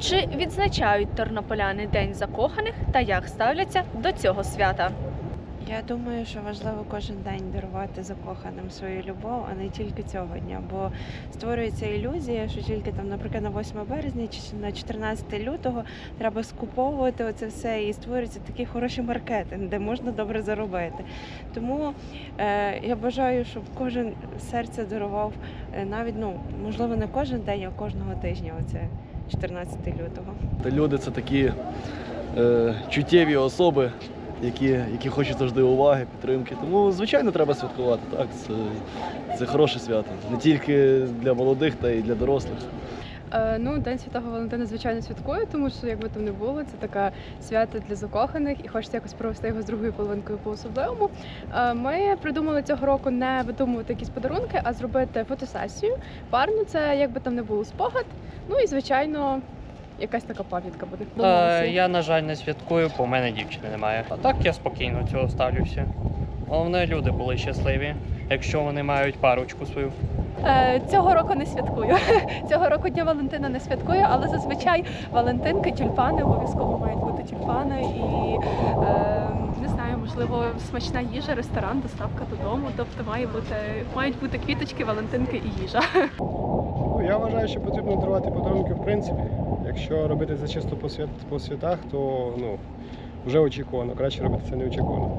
Чи відзначають тернополяни День закоханих та як ставляться до цього свята? Я думаю, що важливо кожен день дарувати закоханим свою любов, а не тільки цього дня. Бо створюється ілюзія, що тільки там, наприклад, на 8 березня чи на 14 лютого треба скуповувати оце все і створюється такий хороший маркетинг, де можна добре заробити. Тому е, я бажаю, щоб кожен серце дарував е, навіть ну можливо не кожен день, а кожного тижня. Оце 14 лютого. Та люди це такі е, чуттєві особи, які, які хочуть завжди уваги, підтримки. Тому, звичайно, треба святкувати. Так, це, це хороше свято. Не тільки для молодих, та й для дорослих. Е, Ну, День Святого Валентина, звичайно, святкую, тому що якби там не було, це таке свято для закоханих і хочеться якось провести його з другою половинкою по особливому. Е, Ми придумали цього року не видумувати якісь подарунки, а зробити фотосесію. Парну це якби там не було спогад. Ну і звичайно, якась така пам'ятка буде. Е, я, на жаль, не святкую, бо в мене дівчини немає. А так я спокійно цього ставлюся. Головне, люди були щасливі, якщо вони мають парочку свою. Е, Цього року не святкую. Цього року Дня Валентина не святкую, але зазвичай Валентинки, тюльпани обов'язково мають бути тюльпани і е, не знаю, можливо, смачна їжа, ресторан, доставка додому. Тобто має бути мають бути квіточки, Валентинки і їжа. Вважаю, що потрібно дарувати подарунки в принципі. Якщо робити це чисто по, свят, по святах, то ну, вже очікувано. Краще робити це не очікувано.